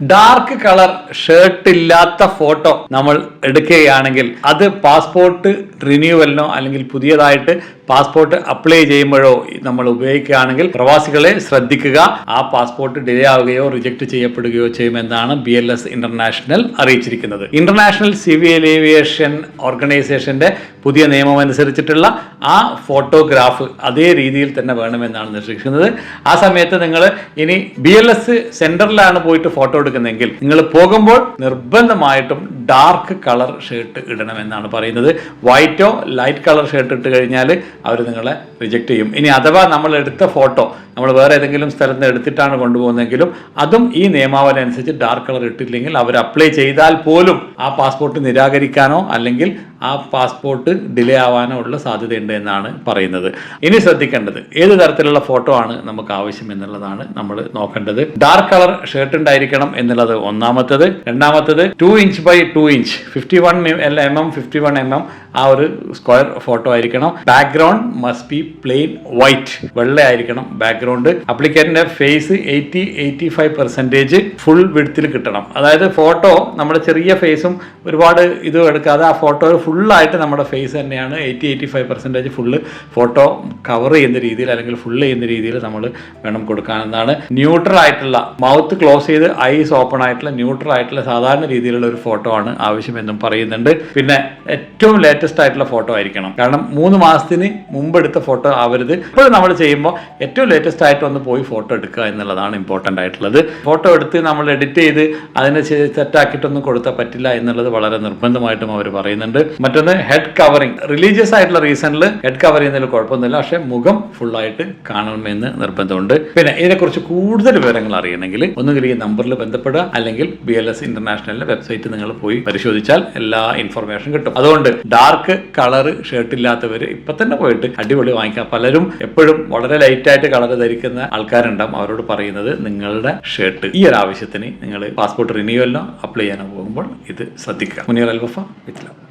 Dark colour shirt ഇല്ലാത്ത photo നമ്മൾ എടുക്കുകയാണെങ്കിൽ അത് പാസ്പോർട്ട് റിന്യൂവലിനോ അല്ലെങ്കിൽ പുതിയതായിട്ട് പാസ്പോർട്ട് അപ്ലൈ ചെയ്യുമ്പോഴോ നമ്മൾ ഉപയോഗിക്കുകയാണെങ്കിൽ പ്രവാസികളെ ശ്രദ്ധിക്കുക. ആ പാസ്പോർട്ട് ഡിലേ ആവുകയോ റിജക്ട് ചെയ്യപ്പെടുകയോ ചെയ്യുമെന്നാണ് ബി എൽ എസ് ഇന്റർനാഷണൽ അറിയിച്ചിരിക്കുന്നത്. ഇന്റർനാഷണൽ സിവിൽ ഏവിയേഷൻ ഓർഗനൈസേഷന്റെ പുതിയ നിയമം അനുസരിച്ചിട്ടുള്ള ആ ഫോട്ടോഗ്രാഫ് അതേ രീതിയിൽ തന്നെ വേണമെന്നാണ് നിർദ്ദേശിക്കുന്നത് ആ സമയത്ത് നിങ്ങൾ ഇനി ബി എൽ എസ് സെന്ററിലാണ് പോയിട്ട് ഫോട്ടോ എടുക്കുന്നതെങ്കിൽ നിങ്ങൾ പോകുമ്പോൾ നിർബന്ധമായിട്ടും ഡാർക്ക് കളർ ഷർട്ട് ഇടണമെന്നാണ് പറയുന്നത്. വൈറ്റോ ലൈറ്റ് കളർ ഷർട്ട് ഇട്ട് കഴിഞ്ഞാൽ അവർ നിങ്ങളെ റിജക്റ്റ് ചെയ്യും. ഇനി അഥവാ നമ്മൾ എടുത്ത ഫോട്ടോ നമ്മൾ വേറെ ഏതെങ്കിലും സ്ഥലത്ത് എടുത്തിട്ടാണ് കൊണ്ടുപോകുന്നതെങ്കിലും അതും ഈ നിയമാവലി അനുസരിച്ച് ഡാർക്ക് കളർ ഇട്ടില്ലെങ്കിൽ അവർ അപ്ലൈ ചെയ്താൽ പോലും ആ പാസ്പോർട്ട് നിരാകരിക്കാനോ അല്ലെങ്കിൽ ആ പാസ്പോർട്ട് ഡിലേ ആവാനോ ഉള്ള സാധ്യതയുണ്ട് എന്നാണ് പറയുന്നത്. ഇനി ശ്രദ്ധിക്കേണ്ടത് ഏത് തരത്തിലുള്ള ഫോട്ടോ ആണ് നമുക്ക് ആവശ്യം എന്നുള്ളതാണ് നമ്മൾ നോക്കേണ്ടത്. ഡാർക്ക് കളർ ഷർട്ട് ഉണ്ടായിരിക്കണം എന്നുള്ളത് ഒന്നാമത്തത്. രണ്ടാമത്തത് two inch by 2 inch 51 mm 51 mm ആ ഒരു സ്ക്വയർ ഫോട്ടോ ആയിരിക്കണം. Background must be plain white വെള്ളയായിരിക്കണം background അപ്ലിക്കന്റിന്റെ face eighty eighty five percentage full വിടുത്തിൽ കിട്ടണം. അതായത് ഫോട്ടോ നമ്മുടെ ചെറിയ ഫേസും ഒരുപാട് ഇതും എടുക്കാതെ ആ ഫോട്ടോ ഫുള്ളായിട്ട് നമ്മുടെ ഫേസ് തന്നെയാണ്. Eighty eighty five percentage full photo cover ചെയ്യുന്ന രീതിയിൽ അല്ലെങ്കിൽ ഫുൾ ചെയ്യുന്ന രീതിയിൽ നമ്മൾ വേണം കൊടുക്കാനെന്നാണ്. ന്യൂട്രൽ ആയിട്ടുള്ള മൗത്ത് ക്ലോസ് ചെയ്ത് ഐസ് ഓപ്പൺ ആയിട്ടുള്ള ന്യൂട്രൽ ആയിട്ടുള്ള സാധാരണ രീതിയിലുള്ള ഒരു ഫോട്ടോ ആണ് ആവശ്യമെന്നും പറയുന്നുണ്ട്. പിന്നെ ഏറ്റവും ആയിട്ടുള്ള ഫോട്ടോ ആയിരിക്കണം. കാരണം മൂന്ന് മാസത്തിന് മുമ്പ് എടുത്ത ഫോട്ടോ ആവരുത്. ഇപ്പോഴും നമ്മൾ ചെയ്യുമ്പോൾ ഏറ്റവും ലേറ്റസ്റ്റ് ആയിട്ട് ഒന്ന് പോയി ഫോട്ടോ എടുക്കുക എന്നുള്ളതാണ് ഇമ്പോർട്ടന്റ് ആയിട്ടുള്ളത്. ഫോട്ടോ എടുത്ത് നമ്മൾ എഡിറ്റ് ചെയ്ത് അതിനെ സെറ്റാക്കിയിട്ടൊന്നും കൊടുത്താൽ പറ്റില്ല എന്നുള്ളത് വളരെ നിർബന്ധമായിട്ടും അവർ പറയുന്നുണ്ട്. മറ്റൊന്ന് ഹെഡ് കവറിങ് റിലീജിയസ് ആയിട്ടുള്ള റീസണിൽ ഹെഡ് കവർ ചെയ്യുന്നതിൽ കുഴപ്പമൊന്നുമില്ല. പക്ഷെ മുഖം ഫുള്ളായിട്ട് കാണണമെന്ന് നിർബന്ധമുണ്ട്. പിന്നെ ഇതിനെക്കുറിച്ച് കൂടുതൽ വിവരങ്ങൾ അറിയണമെങ്കിൽ ഒന്നുകിൽ ഈ നമ്പറിൽ ബന്ധപ്പെടുക. അല്ലെങ്കിൽ ബി എൽ എസ് ഇന്റർനാഷണലിന്റെ വെബ്സൈറ്റ് നിങ്ങൾ പോയി പരിശോധിച്ചാൽ എല്ലാ ഇൻഫർമേഷൻ കിട്ടും. അതുകൊണ്ട് ഡാർക്ക് കളർ ഷർട്ട് ഇല്ലാത്തവർ ഇപ്പൊ തന്നെ പോയിട്ട് അടിപൊളി വാങ്ങിക്കാം. പലരും എപ്പോഴും വളരെ ലൈറ്റ് ആയിട്ട് കളർ ധരിക്കുന്ന ആൾക്കാരുണ്ടാവും. അവരോട് പറയുന്നത് നിങ്ങളുടെ ഷർട്ട് ഈ ഒരു ആവശ്യത്തിന് നിങ്ങൾ പാസ്പോർട്ട് റിന്യൂവലിനോ അപ്ലൈ ചെയ്യാനോ പോകുമ്പോൾ ഇത് ശ്രദ്ധിക്കുക. മുനിയർ അൽവഫ വിത്ത് ലവ്.